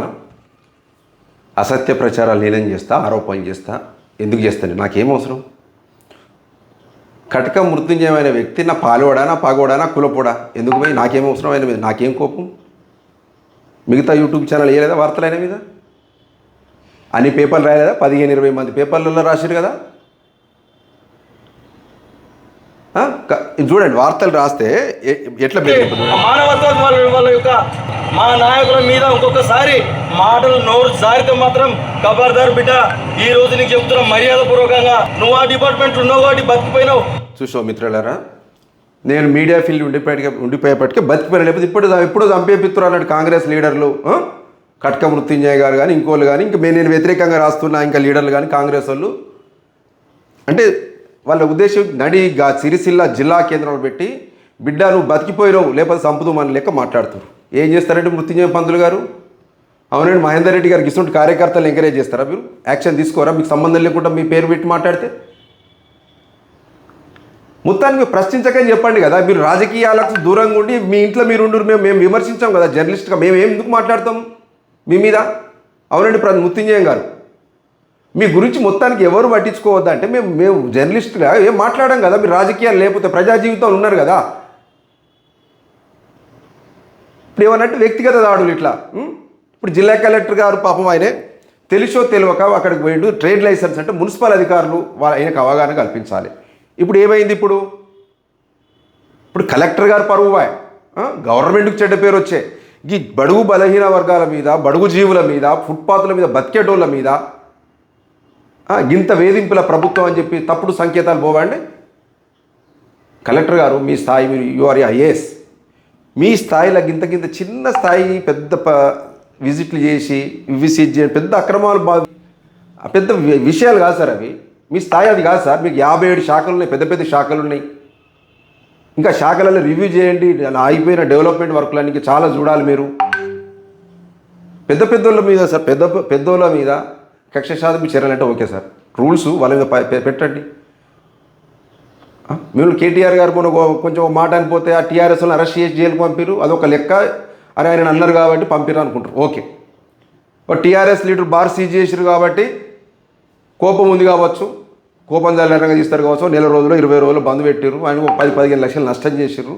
అసత్య ప్రచారాలు నేనేం చేస్తా ఆరోపణలు చేస్తా ఎందుకు చేస్తాను? నాకేం అవసరం కటక మృత్యుంజయమైన వ్యక్తి నా పాలోడా నా పగోడా నా కులపోడా? ఎందుకు పోయి నాకేం అవసరం ఆయన మీద? నాకేం కోపం? మిగతా యూట్యూబ్ ఛానల్ వేయలేదా వార్తలు ఆయన మీద? అన్ని పేపర్లు రాయలేదా? పదిహేను ఇరవై మంది పేపర్లలో రాశారు కదా ఆ? క- ఇది చూడండి వార్తలు రాస్తే ఎట్లా మానవత్వం వాళ్ళ యొక్క మా నాయకుల మీద ఇంకొకసారి మాటలు నోరు జారితే మాత్రం ఖబర్దార్ బిడ్డ ఈ రోజు నీకు చెప్తున్నా మర్యాద పూర్వకంగా నువ్వు ఆ డిపార్ట్మెంట్ ఉన్నావు కాబట్టి బతికిపోయినావు. చూసావు మిత్రులారా? నేను మీడియా ఫీల్డ్ ఉండిపోయాక ఉండిపోయేపటికే బతికిపోయిన లేకపోతే ఇప్పుడు ఇప్పుడు చంపేపిత్తురు అన్నాడు కాంగ్రెస్ లీడర్లు? కట్క మృత్యుంజయ్ గారు కానీ ఇంకోళ్ళు కానీ ఇంకా నేను వ్యతిరేకంగా రాస్తున్నా ఇంకా లీడర్లు కానీ కాంగ్రెస్ వాళ్ళు. అంటే వాళ్ళ ఉద్దేశం నడి గా సిరిసిల్ల జిల్లా కేంద్రంలో పెట్టి బిడ్డ నువ్వు బతికిపోయినావు లేకపోతే సంపుదు మన లెక్క మాట్లాడుతారు. ఏం చేస్తారంటే మృత్యుంజయ పంతులు గారు? అవునండి మహేందర్ రెడ్డి గారికి ఇటువంటి కార్యకర్తలు ఎంకరేజ్ చేస్తారా మీరు? యాక్షన్ తీసుకోరా? మీకు సంబంధం లేకుండా మీ పేరు పెట్టి మాట్లాడితే? మొత్తాన్ని మీరు ప్రశ్నించకని చెప్పండి కదా మీరు రాజకీయాలకు దూరంగా ఉండి మీ ఇంట్లో మీరు ఉండరు మేము మేము విమర్శించాం కదా జర్నలిస్ట్గా మేము ఏం ఎందుకు మాట్లాడతాం మీ మీద? అవునండి ప్ర ముత్తింజయం గారు. మీ గురించి మొత్తానికి ఎవరు పట్టించుకోవద్దంటే మేము మేము జర్నలిస్ట్గా ఏం మాట్లాడాం కదా మీరు రాజకీయాలు లేకపోతే ప్రజా జీవితంలో ఉన్నారు కదా. ఇప్పుడు ఏమన్నట్టు వ్యక్తిగత దాడులు ఇట్లా ఇప్పుడు జిల్లా కలెక్టర్ గారు పాపం ఆయనే తెలుసో తెలియక అక్కడికి పోయిండు. ట్రేడ్ లైసెన్స్ అంటే మున్సిపల్ అధికారులు వాళ్ళ ఆయనకు అవగాహన కల్పించాలి. ఇప్పుడు ఏమైంది ఇప్పుడు? ఇప్పుడు కలెక్టర్ గారు పరువు బాయ్ గవర్నమెంట్కి చెడ్డ పేరు వచ్చే. ఈ బడుగు బలహీన వర్గాల మీద బడుగు జీవుల మీద ఫుట్పాత్ల మీద బతికేటోళ్ళ మీద ఇంత వేధింపుల ప్రభుత్వం అని చెప్పి తప్పుడు సంకేతాలు పోవండి కలెక్టర్ గారు మీ స్థాయి మీరు యూఆర్ ఐఏఎస్. మీ స్థాయిలో గింత గింత చిన్న స్థాయి పెద్ద ప విజిట్లు చేసి విసిట్ చేసి పెద్ద అక్రమాలు బా పెద్ద విషయాలు కాదు సార్ అవి. మీ స్థాయి అది కాదు సార్. మీకు యాభై ఏడు శాఖలు ఉన్నాయి పెద్ద పెద్ద శాఖలు ఉన్నాయి. ఇంకా శాఖలలో రివ్యూ చేయండి. ఆగిపోయిన డెవలప్మెంట్ వర్క్లన్నీ అన్నీ చాలా చూడాలి మీరు. పెద్ద పెద్దోళ్ళ మీద సార్ పెద్ద పెద్దోళ్ళ మీద కక్ష సాధకు చర్యలు ఓకే సార్. రూల్స్ వాళ్ళ మీద పెట్టండి. మిమ్మల్ని మీరు కేటీఆర్ గారు కొంచెం మాట అనిపోతే ఆ టీఆర్ఎస్ అరెస్ట్ చేసి జైలుకు పంపిరు. అదొక లెక్క. అని ఆయన అన్నారు కాబట్టి పంపిరు అనుకుంటారు. Okay. TRS leader bar seize చేసారు కాబట్టి కోపం ఉంది కావచ్చు. కోపం జల్లంగా తీస్తారు కావచ్చు. నెల రోజులు ఇరవై రోజులు బంద్ పెట్టారు ఆయన ఒక పది పదిహేను లక్షలు నష్టం చేసిర్రు.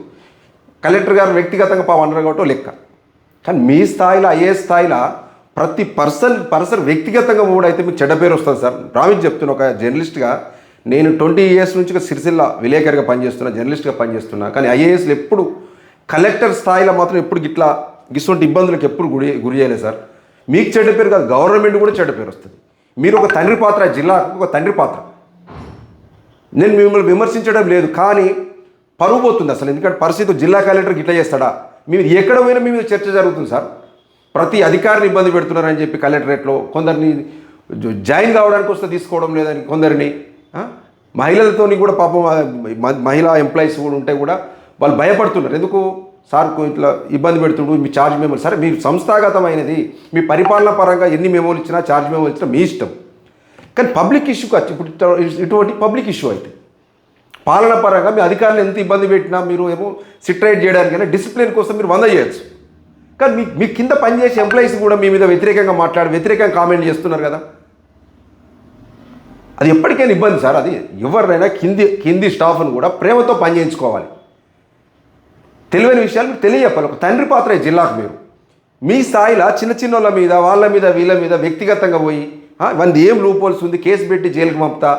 కలెక్టర్ గారు వ్యక్తిగతంగా పాపం అన్నారు కాబట్టి లెక్క. కానీ మీ స్థాయిలో ఏ స్థాయిలో ప్రతి పర్సన్ పర్సన్ వ్యక్తిగతంగా మూడు అయితే మీకు చెడ్డ పేరు వస్తుంది సార్. రామిజ్ చెప్తున్నా ఒక జర్నలిస్ట్గా నేను ట్వంటీ ఇయర్స్ నుంచి సిరిసిల్ల విలేకరిగా పనిచేస్తున్నా జర్నలిస్ట్గా పనిచేస్తున్నా కానీ ఐఏఎస్లు ఎప్పుడు కలెక్టర్ స్థాయిలో మాత్రం ఎప్పుడు గిట్లా ఇటువంటి ఇబ్బందులకు ఎప్పుడు గురి గురి చేయలేదు సార్. మీకు చెడ్డ పేరు కాదు గవర్నమెంట్ కూడా చెడ్డ పేరు వస్తుంది. మీరు ఒక తండ్రి పాత్ర జిల్లాకు ఒక తండ్రి పాత్ర. నేను మిమ్మల్ని విమర్శించడం లేదు కానీ పరువు పోతుంది అసలు. ఎందుకంటే పరిస్థితి జిల్లా కలెక్టర్ గిట్లా చేస్తాడా? మీరు ఎక్కడ పోయినా మీ మీద చర్చ జరుగుతుంది సార్. ప్రతి అధికారిని ఇబ్బంది పెడుతున్నారని చెప్పి కలెక్టరేట్లో కొందరిని జాయిన్ కావడానికి వస్తే తీసుకోవడం లేదని కొందరిని మహిళలతోని కూడా పాపం మహిళా ఎంప్లాయీస్ కూడా ఉంటే కూడా వాళ్ళు భయపడుతున్నారు. ఎందుకు? సార్ ఇట్లా ఇబ్బంది పెడుతుడు మీ ఛార్జ్ మెమోలు సరే మీ సంస్థాగతమైనది మీ పరిపాలన పరంగా ఎన్ని మెమోలు ఇచ్చినా ఛార్జ్ మెమోలు ఇచ్చినా మీ ఇష్టం. కానీ పబ్లిక్ ఇష్యూ కాదు. ఇప్పుడు ఇటువంటి పబ్లిక్ ఇష్యూ అయితే పాలన పరంగా మీ అధికారులు ఎంత ఇబ్బంది పెట్టినా మీరు ఏమో సిట్రేట్ చేయడానికైనా డిసిప్లిన్ కోసం మీరు వంద చేయొచ్చు. కానీ మీ మీ కింద పనిచేసే ఎంప్లాయీస్ కూడా మీ మీద వ్యతిరేకంగా మాట్లాడి వ్యతిరేకంగా కామెంట్ చేస్తున్నారు కదా. అది ఎప్పటికైనా ఇబ్బంది సార్ అది ఎవరినైనా కింది కింది స్టాఫ్ను కూడా ప్రేమతో పని చేయించుకోవాలి విషయాలు మీరు తెలియజెప్పాలి. ఒక తండ్రి పాత్ర జిల్లాకు మీరు. మీ స్థాయిలో చిన్న చిన్నోళ్ళ మీద వాళ్ళ మీద వీళ్ళ మీద వ్యక్తిగతంగా పోయి వంద ఏం లూపోల్స్ ఉంది? కేసు పెట్టి జైలుకి పంపుతా?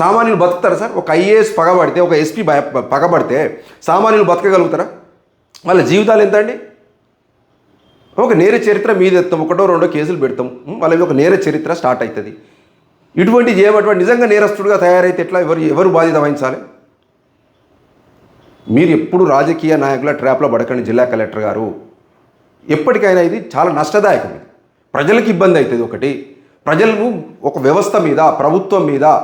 సామాన్యులు బతుకుతారా సార్? ఒక ఐఏఎస్ పగబడితే ఒక ఎస్పీ పగబడితే సామాన్యులు బతకగలుగుతారా? వాళ్ళ జీవితాలు ఎంత అండి ఒక నేర చరిత్ర మీద ఎత్తాం ఒకటో రెండో కేసులు పెడతాం. వాళ్ళవి వాళ్ళ ఒక నేర చరిత్ర స్టార్ట్ అవుతుంది. ఇటువంటి చేయబట్టి నిజంగా నేరస్తుడుగా తయారైతే ఎట్లా ఎవరు ఎవరు బాధ్యత వహించాలి? మీరు ఎప్పుడు రాజకీయ నాయకుల ట్రాప్లో పడకండి జిల్లా కలెక్టర్ గారు. ఎప్పటికైనా ఇది చాలా నష్టదాయకం ఇది. ప్రజలకు ఇబ్బంది అవుతుంది ఒకటి. ప్రజలను ఒక వ్యవస్థ మీద ప్రభుత్వం మీద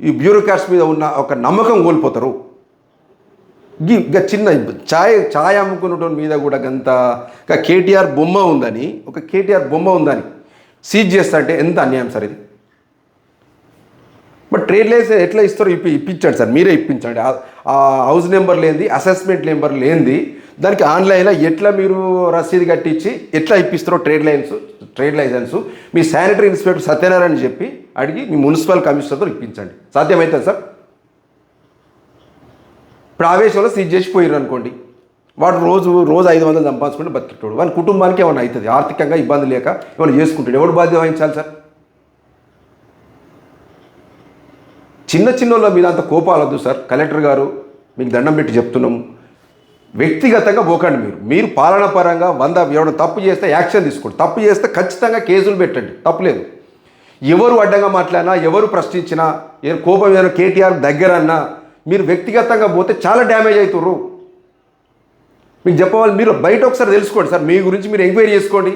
ఈ బ్యూరోక్రాట్స్ మీద ఉన్న ఒక నమ్మకం కోల్పోతారు. ఇక చిన్న ఛాయ్ ఛాయ్ అమ్ముకున్నటువంటి మీద కూడా గంత ఇక కేటీఆర్ బొమ్మ ఉందని ఒక కేటీఆర్ బొమ్మ ఉందని సీజ్ చేస్తా అంటే ఎంత అన్యాయం సార్ ఇది? బట్ ట్రేడ్ లైసెన్స్ ఎట్లా ఇస్తారో ఇప్పి ఇప్పించండి సార్ మీరే ఇప్పించండి. ఆ హౌస్ నెంబర్ లేనిది అసెస్మెంట్ నెంబర్ లేనిది దానికి ఆన్లైన్లో ఎట్లా మీరు రసీదు కట్టించి ఎట్లా ఇప్పిస్తారో ట్రేడ్ లైన్స్ ట్రేడ్ లైసెన్స్ మీ శానిటరీ ఇన్స్పెక్టర్ సత్యనారాయణ చెప్పి అడిగి మీ మున్సిపల్ కమిషనర్తో ఇప్పించండి. సాధ్యమవుతుంది సార్? ఇప్పుడు ఆవేశంలో సీజ్ చేసిపోయారు అనుకోండి. వాడు రోజు రోజు ఐదు వందలు సంపాదించుకుంటే బతికేటోడు వాళ్ళ కుటుంబానికి ఏమైనా అవుతుంది ఆర్థికంగా ఇబ్బంది లేక ఏమైనా చేసుకుంటాడు? ఎవడు బాధ్యత వహించాలి సార్? చిన్న చిన్నోళ్ళ మీద అంత కోపాలొద్దు సార్. కలెక్టర్ గారు మీకు దండం పెట్టి చెప్తున్నాము వ్యక్తిగతంగా పోకండి మీరు. మీరు పాలన పరంగా వంద ఎవరైనా తప్పు చేస్తే యాక్షన్ తీసుకోండి. తప్పు చేస్తే ఖచ్చితంగా కేసులు పెట్టండి. తప్పులేదు ఎవరు అడ్డంగా మాట్లాడినా ఎవరు ప్రశ్నించినా ఏ కోపం ఏదైనా కేటీఆర్ దగ్గర అన్నా మీరు వ్యక్తిగతంగా పోతే చాలా డ్యామేజ్ అవుతుర్రు మీకు చెప్పవాలి మీరు బయట ఒకసారి తెలుసుకోండి సార్ మీ గురించి మీరు ఎంక్వైరీ చేసుకోండి.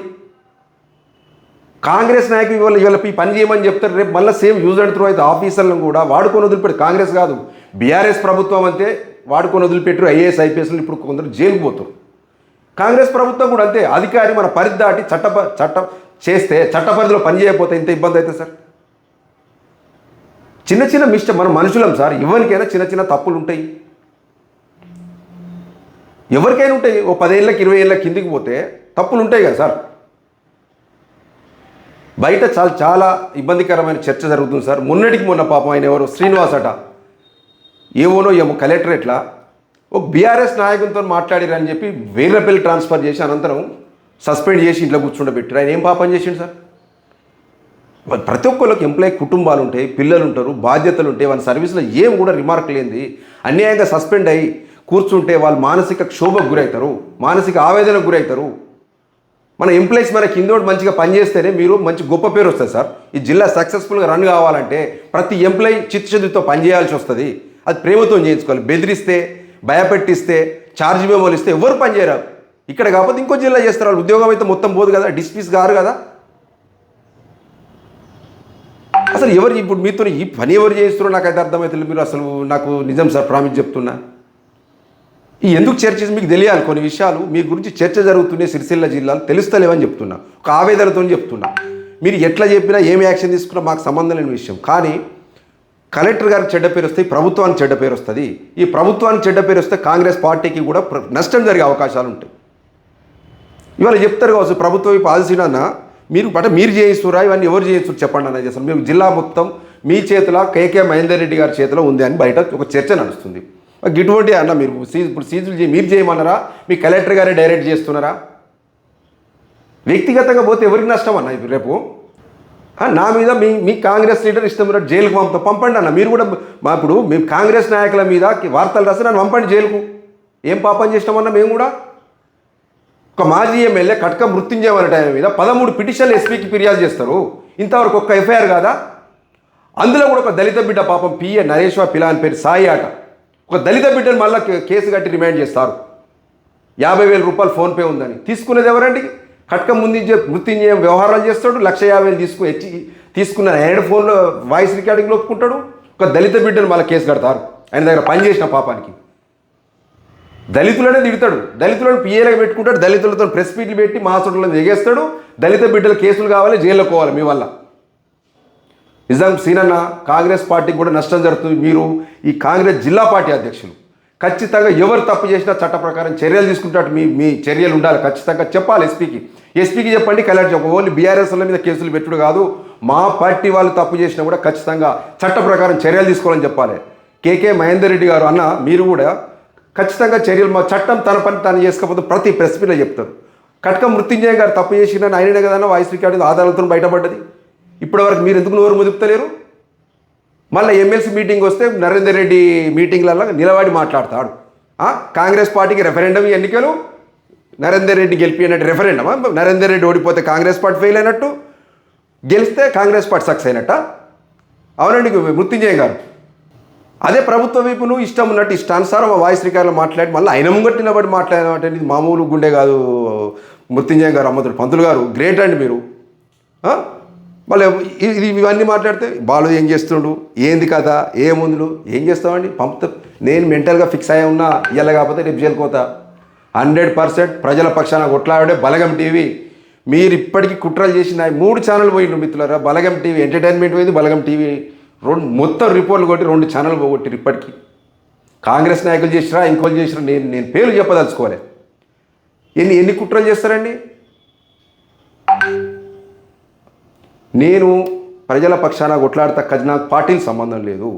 కాంగ్రెస్ నాయకులు ఇవాళ ఇవాళ ఈ పని చేయమని చెప్తారు రేపు మళ్ళీ సేమ్ యూజ్ అండ్ త్రూ అయితే ఆఫీసర్లను కూడా వాడుకొని వదిలిపెట్టి కాంగ్రెస్ కాదు బీఆర్ఎస్ ప్రభుత్వం అంతే వాడుకొని వదిలిపెట్టారు ఐఏఎస్ ఐపీఎస్లు ఇప్పుడు కొందరు జైలుకు పోతారు కాంగ్రెస్ ప్రభుత్వం కూడా అంతే అధికారి మన పరిధి దాటి చట్ట చట్టం చేస్తే చట్ట పరిధిలో పనిచేయకపోతే ఇంత ఇబ్బంది అవుతుంది సార్. చిన్న చిన్న మిస్ట మన మనుషులం సార్. ఎవరికైనా చిన్న చిన్న తప్పులు ఉంటాయి ఎవరికైనా ఉంటాయి. ఓ పదేళ్ళకి ఇరవై ఏళ్ళ కిందికి పోతే తప్పులు ఉంటాయి కదా సార్. బయట చాలా చాలా ఇబ్బందికరమైన చర్చ జరుగుతుంది సార్. మొన్నటికి మొన్న పాపం ఆయన ఎవరు శ్రీనివాస్ అట. ఏమోనో ఏమో కలెక్టరేట్లా ఒక బీఆర్ఎస్ నాయకులతో మాట్లాడిరని చెప్పి వేరే బిల్ ట్రాన్స్ఫర్ చేసి అనంతరం సస్పెండ్ చేసి ఇంట్లో కూర్చుండబెట్టారు ఆయన ఏం పాపం చేసిండు సార్? ప్రతి ఒక్కరికి ఎంప్లాయీ కుటుంబాలు ఉంటాయి పిల్లలు ఉంటారు బాధ్యతలు ఉంటాయి వాళ్ళ సర్వీస్లో ఏం కూడా రిమార్క్ లేనిది అన్యాయంగా సస్పెండ్ అయ్యి కూర్చుంటే వాళ్ళు మానసిక క్షోభకు గురవుతారు మానసిక ఆవేదనకు గురవుతారు. మన ఎంప్లాయీస్ మన కిందోడు మంచిగా పనిచేస్తేనే మీరు మంచి గొప్ప పేరు వస్తుంది సార్. ఈ జిల్లా సక్సెస్ఫుల్గా రన్ కావాలంటే ప్రతి ఎంప్లాయీ చిత్తశుద్ధితో పనిచేయాల్సి వస్తుంది. అది ప్రేమతో చేయించుకోవాలి. బెదిరిస్తే భయపెట్టిస్తే ఛార్జ్ మెమోలు ఇస్తే ఎవరు పనిచేయరు. ఇక్కడ కాకపోతే ఇంకో జిల్లా చేస్తారు. వాళ్ళు ఉద్యోగం అయితే మొత్తం పోదు కదా డిస్మిస్ గారు కదా. అసలు ఎవరు ఇప్పుడు మీతో ఈ పని ఎవరు చేస్తున్నారో? నాకైతే అర్థమవుతుంది మీరు అసలు నాకు నిజం సార్ ప్రామిస్ చెప్తున్నా. ఈ ఎందుకు చర్చ మీకు తెలియాలి? కొన్ని విషయాలు మీ గురించి చర్చ జరుగుతున్నాయి సిరిసిల్ల జిల్లాలో తెలుస్తలేవని చెప్తున్నా. ఒక ఆవేదనతో చెప్తున్నా. మీరు ఎట్లా చెప్పినా ఏమి యాక్షన్ తీసుకున్నా మాకు సంబంధం లేని విషయం. కానీ కలెక్టర్ గారికి చెడ్డ పేరు వస్తే ప్రభుత్వానికి చెడ్డ పేరు వస్తుంది. ఈ ప్రభుత్వానికి చెడ్డ పేరు వస్తే కాంగ్రెస్ పార్టీకి కూడా నష్టం జరిగే అవకాశాలు ఉంటాయి. ఇవాళ చెప్తారు కావచ్చు ప్రభుత్వం ఈ పాలసీ మీరు అంటే మీరు చేయిస్తురా ఇవన్నీ ఎవరు చేయిస్తారు చెప్పండి అన్నది చేస్తారు మేము జిల్లా మొత్తం మీ చేతిలో కేకే మహేందర్ రెడ్డి గారి చేతిలో ఉంది అని బయట ఒక చర్చ నడుస్తుంది. ఇటువంటి అన్న మీరు సీజ్ ఇప్పుడు సీజులు మీరు చేయమన్నారా? మీ కలెక్టర్ గారే డైరెక్ట్ చేస్తున్నారా? వ్యక్తిగతంగా పోతే ఎవరికి నష్టం అన్న ఇప్పుడు రేపు? నా మీద మీ మీ కాంగ్రెస్ లీడర్ ఇష్టం ఉన్నట్టు జైలుకు పంపుతా పంపండి అన్న. మీరు కూడా మా ఇప్పుడు మేము కాంగ్రెస్ నాయకుల మీద వార్తలు రాసి నన్ను పంపండి జైలుకు. ఏం పాపం చేసినామన్నా మేము కూడా? ఒక మాజీ ఎమ్మెల్యే కటక మృత్యుంజయమనే టైం మీద పదమూడు పిటిషన్లు ఎస్పీకి ఫిర్యాదు చేస్తారు. ఇంతవరకు ఒక్క ఎఫ్ఐఆర్ కాదా? అందులో కూడా ఒక దళిత బిడ్డ పాపం పిఏ నరేశ్వర పిలా అని పేరు సాయి ఆట. ఒక దళిత బిడ్డను మళ్ళీ కేసు కట్టి రిమాండ్ చేస్తారు. యాభై వేల రూపాయలు ఫోన్పే ఉందని. తీసుకునేది ఎవరండి? కట్క ముందు మృత్యుంజయం వ్యవహారాలు చేస్తాడు. లక్ష యాభై వేలు తీసుకుని హెచ్చి తీసుకున్న ఆయన ఫోన్లో వాయిస్ రికార్డింగ్లో ఒప్పుకుంటాడు ఒక దళిత బిడ్డను మళ్ళీ కేసు కడతారు. ఆయన దగ్గర పని చేసిన పాపానికి. దళితులనే దిగుతాడు. దళితులను పిఏలకు పెట్టుకుంటాడు. దళితులతో ప్రెస్ మీట్లు పెట్టి మహాసుడులను ఎగేస్తాడు దళిత బిడ్డలు కేసులు కావాలి జైల్లో పోవాలి మీ వల్ల. నిజాం సీనన్న కాంగ్రెస్ పార్టీకి కూడా నష్టం జరుగుతుంది మీరు. ఈ కాంగ్రెస్ జిల్లా పార్టీ అధ్యక్షులు. ఖచ్చితంగా ఎవరు తప్పు చేసినా చట్ట ప్రకారం చర్యలు తీసుకుంటాడు మీ మీ చర్యలు ఉండాలి. ఖచ్చితంగా చెప్పాలి ఎస్పీకి ఎస్పీకి చెప్పండి కలెక్టర్ చెప్ప ఓన్లీ బీఆర్ఎస్ల మీద కేసులు పెట్టుడు కాదు. మా పార్టీ వాళ్ళు తప్పు చేసినా కూడా ఖచ్చితంగా చట్ట ప్రకారం చర్యలు తీసుకోవాలని చెప్పాలి. కేకే మహేందర్ రెడ్డి గారు అన్న మీరు కూడా ఖచ్చితంగా చర్యలు మా చట్టం తన పని తను చేసుకోకపోతే ప్రతి ప్రెస్ మీట్లో చెప్తారు. కట్క మృత్యుంజయ గారు తప్పు చేసిన ఆయననే కదన్నా వాయిస్ రికార్డు ఆధారాలతో బయటపడ్డది. ఇప్పటివరకు మీరు ఎందుకు నోరు ముదుపుతలేరు? మళ్ళీ ఎమ్మెల్సీ మీటింగ్ వస్తే నరేందర్ రెడ్డి మీటింగ్లలో నిలబడి మాట్లాడతాడు. కాంగ్రెస్ పార్టీకి రెఫరెండం ఎన్నికలు నరేందర్ రెడ్డి గెలిపినట్టు రెఫరెండమా నరేందర్ రెడ్డి ఓడిపోతే కాంగ్రెస్ పార్టీ ఫెయిల్ అయినట్టు గెలిస్తే కాంగ్రెస్ పార్టీ సక్సెస్ అయినట్ట? అవునండి మృత్యుంజయ గారు. అదే ప్రభుత్వ వైపు నువ్వు ఇష్టం ఉన్నట్టు ఇష్టానుసారం ఆ వాయిస్ రికార్డులో మాట్లాడి మళ్ళీ ఆయన ముంగట్టి నిలబడి మాట్లాడమంటే ఇది మామూలు గుండె కాదు మృత్యుంజయ గారు అమ్మతుడు పంతులు గారు గ్రేట్ అండి మీరు. మళ్ళీ ఇది ఇవన్నీ మాట్లాడితే బాలు ఏం చేస్తుండు? ఏంది కదా ఏ ముందులు ఏం చేస్తామండి? పంపుతా నేను మెంటల్గా ఫిక్స్ అయ్యి ఉన్నా ఇయ్యాల కాకపోతే రేపు జైలుకోతా హండ్రెడ్ పర్సెంట్ ప్రజల పక్షాన కొట్లాడే బలగం టీవీ. మీరు ఇప్పటికీ కుట్రలు చేసిన మూడు ఛానల్ పోయిండు మిత్రులరా. బలగం టీవీ ఎంటర్టైన్మెంట్ పోయింది బలగం టీవీ. రెండు మొత్తం రిపోర్ట్లు కొట్టి రెండు ఛానల్ పోగొట్టిరు ఇప్పటికీ. కాంగ్రెస్ నాయకులు చేసిరా ఇంకోళ్ళు చేసిరా నేను నేను పేర్లు చెప్పదలుచుకోవాలి ఎన్ని ఎన్ని కుట్రలు చేస్తారండి? నేను ప్రజల పక్షాన కొట్లాడతా ఖజనా పార్టీలు సంబంధం లేదు.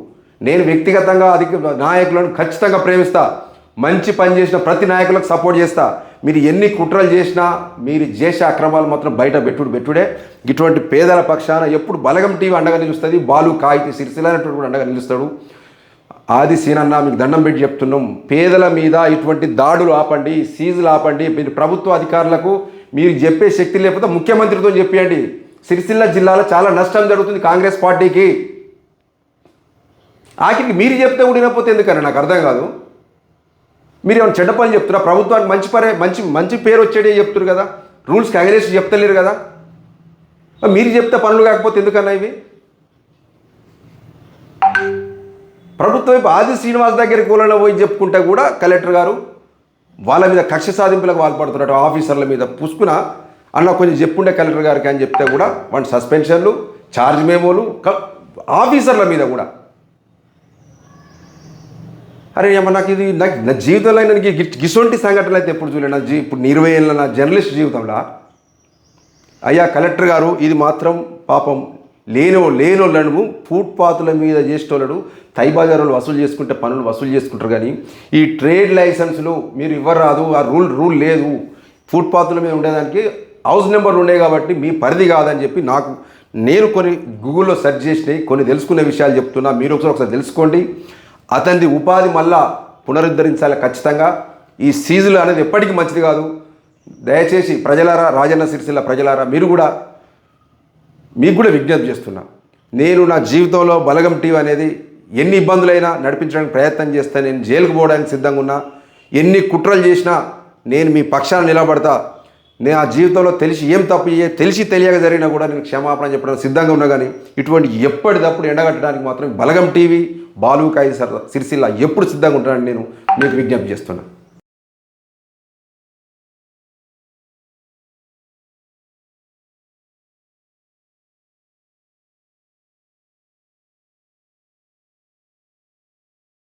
నేను వ్యక్తిగతంగా అధిక నాయకులను ఖచ్చితంగా ప్రేమిస్తా మంచి పని చేసిన ప్రతి నాయకులకు సపోర్ట్ చేస్తా. మీరు ఎన్ని కుట్రలు చేసినా మీరు చేసే అక్రమాలు మాత్రం బయట పెట్టుడు పెట్టుడే. ఇటువంటి పేదల పక్షాన ఎప్పుడు బలగం టీవీ అండగా నిలుస్తుంది. బాలు కాగితి సిరిసిలైనటువంటి కూడా అండగా నిలుస్తాడు. ఆది సీనన్న మీకు దండం పెట్టి చెప్తున్నాం. పేదల మీద ఇటువంటి దాడులు ఆపండి సీజులు ఆపండి. మీరు ప్రభుత్వ అధికారులకు మీరు చెప్పే శక్తి లేకపోతే ముఖ్యమంత్రితో చెప్పేయండి. సిరిసిల్ల జిల్లాలో చాలా నష్టం జరుగుతుంది కాంగ్రెస్ పార్టీకి. ఆఖరికి మీరు చెప్తే ఊడినపోతే ఎందుకని? నాకు అర్థం కాదు. మీరు ఏమైనా చెడ్డ పనులు చెప్తున్నా ప్రభుత్వానికి మంచి పరే మంచి మంచి పేరు వచ్చేటే చెప్తున్నారు కదా. రూల్స్కి అగనేస్ట్ చెప్తలేరు కదా. మీరు చెప్తే పనులు కాకపోతే ఎందుకన్నా ఇవి? ప్రభుత్వం వైపు ఆది శ్రీనివాస్ దగ్గరికి కూలలో పోయి చెప్పుకుంటే కూడా కలెక్టర్ గారు వాళ్ళ మీద కక్ష సాధింపులకు పాల్పడుతున్నట్టు ఆఫీసర్ల మీద పుసుకున అన్న కొంచెం చెప్పుండే కలెక్టర్ గారికి అని చెప్తే కూడా వాటి సస్పెన్షన్లు ఛార్జ్ మేమోలు క- ఆఫీసర్ల మీద కూడా. అరే ఏమన్నా నాకు ఇది నాకు నా జీవితంలో నేను గి- గిసొంటి సంఘటనలు అయితే ఎప్పుడు చూడలేదు నా జీ ఇప్పుడు ఇరవై ఏళ్ళ నా జర్నలిస్ట్ జీవితంలో అయ్యా కలెక్టర్ గారు ఇది మాత్రం పాపం లేనో లేనోళ్ళను ఫుట్పాత్ల మీద చేసేటోళ్ళను తైబాజారులు వసూలు చేసుకుంటే పనులు వసూలు చేసుకుంటారు కానీ ఈ ట్రేడ్ లైసెన్సులు మీరు ఇవ్వరాదు ఆ రూల్ రూల్ లేదు. ఫుట్పాత్ల మీద ఉండేదానికి హౌస్ నెంబర్లు ఉండే కాబట్టి మీ పరిధి కాదని చెప్పి నాకు నేను కొన్ని గూగుల్లో సెర్చ్ చేసినాయి కొన్ని తెలుసుకునే విషయాలు చెప్తున్నా. మీరు ఒకసారి ఒకసారి తెలుసుకోండి. అతనిది ఉపాధి మళ్ళా పునరుద్ధరించాలి ఖచ్చితంగా. ఈ సీజులు అనేది ఎప్పటికీ మంచిది కాదు. దయచేసి ప్రజలారా రాజన్న సిరిసిల్ల ప్రజలారా మీరు కూడా మీకు కూడా విజ్ఞప్తి చేస్తున్నా. నేను నా జీవితంలో బలగం టీవీ అనేది ఎన్ని ఇబ్బందులైనా నడిపించడానికి ప్రయత్నం చేస్తే నేను జైలుకు పోవడానికి సిద్ధంగా ఉన్నా. ఎన్ని కుట్రలు చేసినా నేను మీ పక్షాన నిలబడతా. నేను ఆ జీవితంలో తెలిసి ఏం తప్పు చేయ తెలిసి తెలియక జరిగినా కూడా నేను క్షమాపణ చెప్పడానికి సిద్ధంగా ఉన్నా కానీ ఇటువంటి ఎప్పటికప్పుడు ఎండగట్టడానికి మాత్రం బలగం టీవీ బాలుకాయ సర్ సిరిసిల్ల ఎప్పుడు సిద్ధంగా ఉంటానని నేను మీకు విజ్ఞప్తి చేస్తున్నాను